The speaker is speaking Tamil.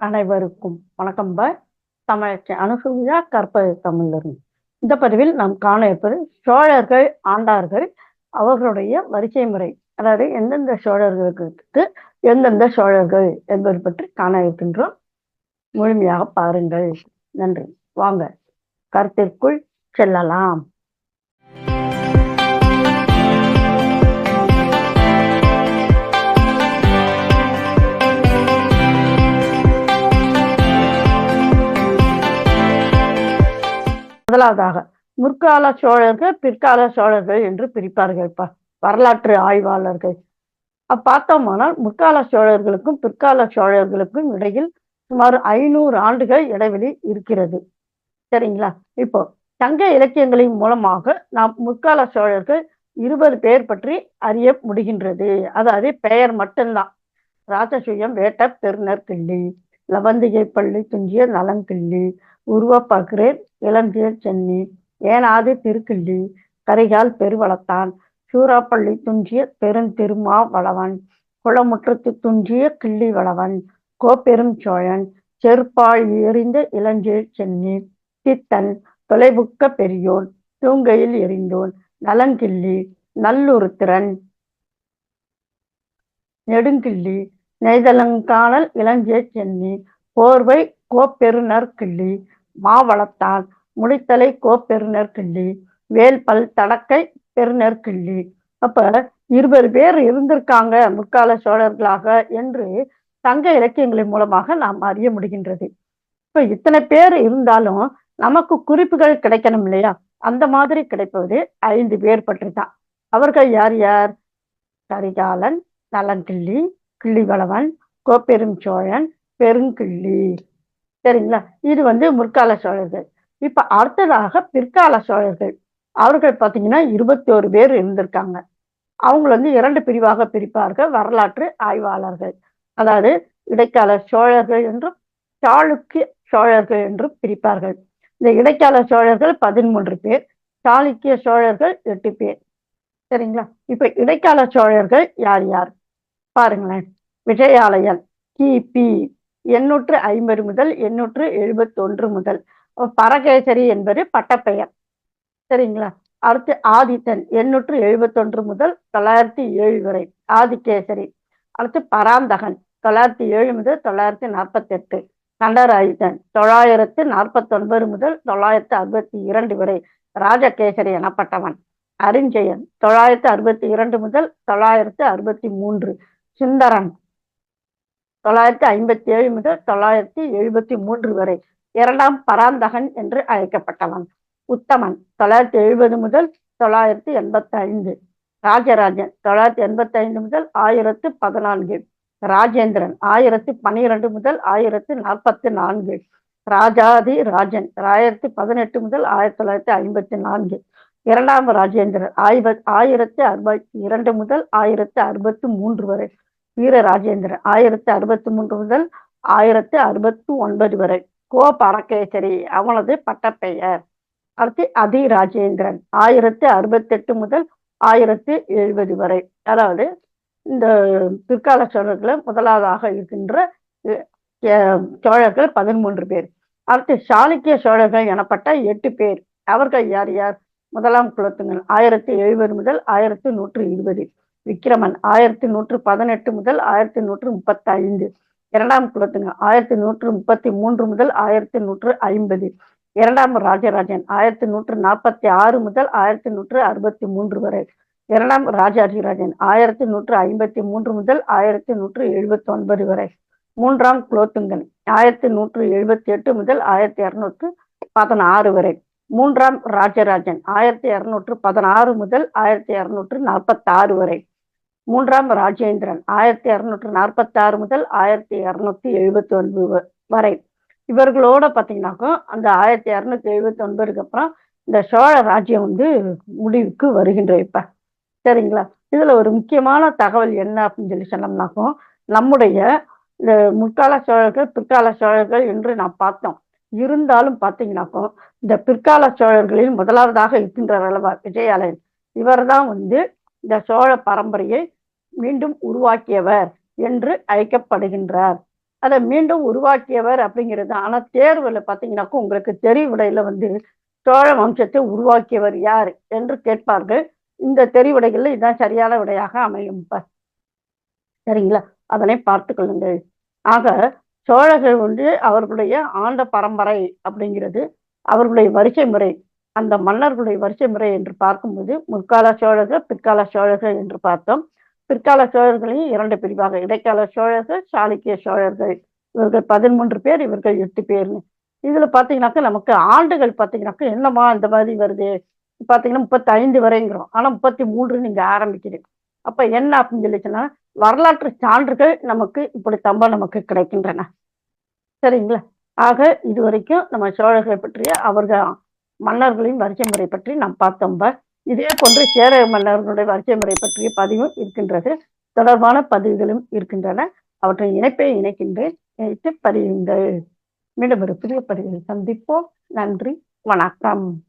அனைவருக்கும் வணக்கம் பாய் தமிழச்சி அனுசூயா கற்பது தமிழரும். இந்த பதிவில் நாம் காண இருப்பது சோழர்கள் ஆண்டார்கள் அவர்களுடைய வரிசை முறை. அதாவது எந்தெந்த சோழர்களுக்கு எந்தெந்த சோழர்கள் என்பது பற்றி காண இருக்கின்றோம். முழுமையாக பாருங்கள். நன்றி. வாங்க. கருத்திற்குள் செல்லலாம். முதலாவதாக முற்கால சோழர்கள் பிற்கால சோழர்கள் என்று பிரிப்பார்கள் ப வரலாற்று ஆய்வாளர்கள். பார்த்தோமானால் முற்கால சோழர்களுக்கும் பிற்கால சோழர்களுக்கும் இடையில் சுமார் ஐநூறு ஆண்டுகள் இடைவெளி இருக்கிறது. சரிங்களா? இப்போ சங்க இலக்கியங்களின் மூலமாக நாம் முற்கால சோழர்கள் இருபது பேர் பற்றி அறிய முடிகின்றது. அதாவது பெயர் மட்டும்தான். ராஜசூயம் வேட்ட பெருநர் கிள்ளி லவந்திகை பள்ளி துஞ்சிய நலங்கிள்ளி உருவப்பகிறேன் இளஞ்சீர் சென்னி ஏனாது திருக்கிள்ளி கரிகால் பெருவளத்தான் சூறாப்பள்ளி துஞ்சிய பெருந்திருமா வளவன் குளமுற்றத்து துஞ்சிய கிள்ளி வளவன் கோப்பெரும் சோழன் செருப்பால் எறிந்த இளஞ்சீர் சென்னி தித்தன் தொலைபுக்க பெரியோன் தூங்கையில் எரிந்தோன் நலங்கிள்ளி நல்லுருத்திரன். நெடுங்கிள்ளி நெய்தலங்கானல் இளஞ்சேர் சென்னி போர்வை கோப்பெருநர் மா மாவளத்தான் முடித்தலை கோப்பெருநர் கிள்ளி வேல் பல் தடக்கை பெருநெற்கிள்ளி அப்ப இருபது பேர் இருந்திருக்காங்க முற்கால சோழர்களாக என்று சங்க இலக்கியங்களின் மூலமாக நாம் அறிய முடிகின்றது. இப்ப இத்தனை பேர் இருந்தாலும் நமக்கு குறிப்புகள் கிடைக்கணும் இல்லையா? அந்த மாதிரி கிடைப்பது ஐந்து பேர் பற்றி தான் அவர்கள் யார் யார்? கரிகாலன் நலங்கிள்ளி கிள்ளிவளவன் கோப்பெரும் சோழன் பெருங்கிள்ளி. சரிங்களா? இது வந்து முற்கால சோழர்கள். இப்ப அடுத்ததாக பிற்கால சோழர்கள். அவர்கள் பார்த்தீங்கன்னா இருபத்தி ஒரு பேர் இருந்திருக்காங்க. அவங்க வந்து இரண்டு பிரிவாக பிரிப்பார்கள். வரலாற்று ஆய்வாளர்கள். அதாவது இடைக்கால சோழர்கள் என்றும் சாளுக்கிய சோழர்கள் என்றும் பிரிப்பார்கள். இந்த இடைக்கால சோழர்கள் பதிமூன்று பேர் சாளுக்கிய சோழர்கள் எட்டு பேர். சரிங்களா? இப்ப இடைக்கால சோழர்கள் யார் யார்? பாருங்களேன். விஜயாலயன் கிபி எண்ணூற்று ஐம்பது முதல் எண்ணூற்று எழுபத்தொன்று முதல். பரகேசரி என்பது பட்டப்பெயர். சரிங்களா? அடுத்து ஆதித்தன் எண்ணூற்று எழுபத்தொன்று முதல் தொள்ளாயிரத்தி ஏழு வரை. ஆதிகேசரி. அடுத்து பராந்தகன் தொள்ளாயிரத்தி ஏழு முதல் தொள்ளாயிரத்தி நாற்பத்தி எட்டு கண்டராயுதன் தொள்ளாயிரத்து நாற்பத்தொன்பது முதல் தொள்ளாயிரத்து அறுபத்தி இரண்டு வரை. ராஜகேசரி எனப்பட்டவன். அரிஞ்சயன் தொள்ளாயிரத்து அறுபத்தி இரண்டு முதல் தொள்ளாயிரத்து அறுபத்தி மூன்று. சுந்தரன். தொள்ளாயிரத்தி ஐம்பத்தி ஏழு முதல் தொள்ளாயிரத்தி எழுபத்தி மூன்று வரை இரண்டாம் பராந்தகன் என்று அழைக்கப்பட்டவன். உத்தமன் தொள்ளாயிரத்தி எழுபது முதல் தொள்ளாயிரத்தி எண்பத்தி ஐந்து. ராஜராஜன் தொள்ளாயிரத்தி எண்பத்தி ஐந்து முதல் ஆயிரத்து பதினான்கு. ராஜேந்திரன் ஆயிரத்தி பன்னிரண்டு முதல் ஆயிரத்தி நாற்பத்தி நான்கு. ராஜாதி ராஜன் ஆயிரத்தி பதினெட்டு முதல் ஆயிரத்தி தொள்ளாயிரத்தி ஐம்பத்தி நான்கு. இரண்டாம் ராஜேந்திரன் ஆயிர ஆயிரத்தி அறுபத்தி இரண்டு முதல் ஆயிரத்தி அறுபத்தி மூன்று வரை வீர ராஜேந்திரன் ஆயிரத்தி அறுபத்தி மூன்று முதல் ஆயிரத்தி அறுபத்தி ஒன்பது வரை. கோ பரகேசரி அவனது பட்டப்பெயர். அடுத்து அதி ராஜேந்திரன் ஆயிரத்தி அறுபத்தி எட்டு முதல் ஆயிரத்தி எழுபது வரை. அதாவது இந்த பிற்கால சோழர்கள் முதலாவதாக இருக்கின்ற சோழர்கள் பதிமூன்று பேர். அடுத்து சாளுக்கிய சோழர்கள் எனப்பட்ட எட்டு பேர். அவர்கள் யார் யார்? முதலாம் குலத்துங்கள் ஆயிரத்தி எழுபது முதல் ஆயிரத்தி நூற்று இருபது. விக்கிரமன் ஆயிரத்தி நூற்று பதினெட்டு முதல் ஆயிரத்தி நூற்று முப்பத்தி ஐந்து இரண்டாம் குலத்துங்க ஆயிரத்தி நூற்று முப்பத்தி மூன்று முதல் ஆயிரத்தி நூற்று ஐம்பது. இரண்டாம் ராஜராஜன் ஆயிரத்தி நூற்று நாற்பத்தி ஆறு முதல் ஆயிரத்தி நூற்று அறுபத்தி மூன்று வரை. இரண்டாம் ராஜாஜிராஜன் ஆயிரத்தி நூற்று ஐம்பத்தி மூன்று முதல் ஆயிரத்தி நூற்று எழுபத்தி ஒன்பது வரை. மூன்றாம் குலோத்துங்கன் ஆயிரத்தி நூற்று எழுபத்தி எட்டு முதல் ஆயிரத்தி இருநூற்று பதினாறு வரை. மூன்றாம் ராஜராஜன் ஆயிரத்தி இருநூற்று பதினாறு முதல் ஆயிரத்தி இருநூற்று நாற்பத்தி ஆறு வரை. மூன்றாம் ராஜேந்திரன் ஆயிரத்தி இருநூற்று நாற்பத்தி ஆறு முதல் ஆயிரத்தி இரநூத்தி எழுபத்தி ஒன்பது வரை. இவர்களோட பார்த்தீங்கன்னாக்கா அந்த ஆயிரத்தி இரநூத்தி எழுபத்தி ஒன்பதுக்கு அப்புறம் இந்த சோழ ராஜ்யம் வந்து முடிவுக்கு வருகின்ற இப்ப. சரிங்களா? இதுல ஒரு முக்கியமான தகவல் என்ன அப்படின்னு சொல்லி சொன்னோம்னாக்கும் நம்முடைய இந்த முற்கால சோழர்கள் பிற்கால சோழர்கள் என்று நாம் பார்த்தோம். இருந்தாலும் பார்த்தீங்கன்னாக்கும் இந்த பிற்கால சோழர்களில் முதலாவதாக இருக்கின்ற விஜயாலயன். இவர் தான் வந்து இந்த சோழ பரம்பரையை மீண்டும் உருவாக்கியவர் என்று அழைக்கப்படுகின்றார். அதை மீண்டும் உருவாக்கியவர் அப்படிங்கிறது ஆனா தேர்வுல பாத்தீங்கன்னாக்கும் உங்களுக்கு தெரிவுடையில வந்து சோழ வம்சத்தை உருவாக்கியவர் யார் என்று கேட்பார்கள். இந்த தெரிவுடைகள்ல இதுதான் சரியான விடையாக அமையும். சரிங்களா? அதனை பார்த்து கொள்ளுங்கள். ஆக சோழர்கள் வந்து அவர்களுடைய ஆண்ட பரம்பரை அப்படிங்கிறது அவர்களுடைய வரிசை முறை அந்த மன்னர்களுடைய வரிசை முறை என்று பார்க்கும்போது முற்கால சோழர்கள் பிற்கால சோழர்கள் என்று பார்த்தோம். பிற்கால சோழர்களையும் இரண்டு பிரிவாக இடைக்கால சோழர்கள் சாளுக்கிய சோழர்கள். இவர்கள் பதிமூன்று பேர் இவர்கள் எட்டு பேர்னு இதுல பாத்தீங்கன்னாக்கா நமக்கு ஆண்டுகள் பாத்தீங்கன்னாக்கா என்னமா இந்த மாதிரி வருது? பாத்தீங்கன்னா முப்பத்தி ஐந்து வரைங்கிறோம். ஆனா முப்பத்தி மூன்று நீங்க ஆரம்பிக்குது. அப்ப என்ன அப்படின்னு சொல்லிச்சுன்னா வரலாற்று சான்றுகள் நமக்கு இப்படி தம்ப நமக்கு கிடைக்கின்றன. சரிங்களா? ஆக இது வரைக்கும் நம்ம சோழர்களை பற்றிய அவர்கள் மன்னர்களின் வரிசை முறை பற்றி நாம் பார்த்தோம் இதே போன்று சேர மன்னர்களுடைய வரிசை முறை பற்றிய பதிவும் இருக்கின்றது. தொடர்பான பதிவுகளும் இருக்கின்றன. அவற்றின் இணைப்பை இணைக்கின்றேன். இணைத்து பதிவுங்கள் மீண்டும் ஒரு புதிய பதிவில் சந்திப்போம். நன்றி. வணக்கம்.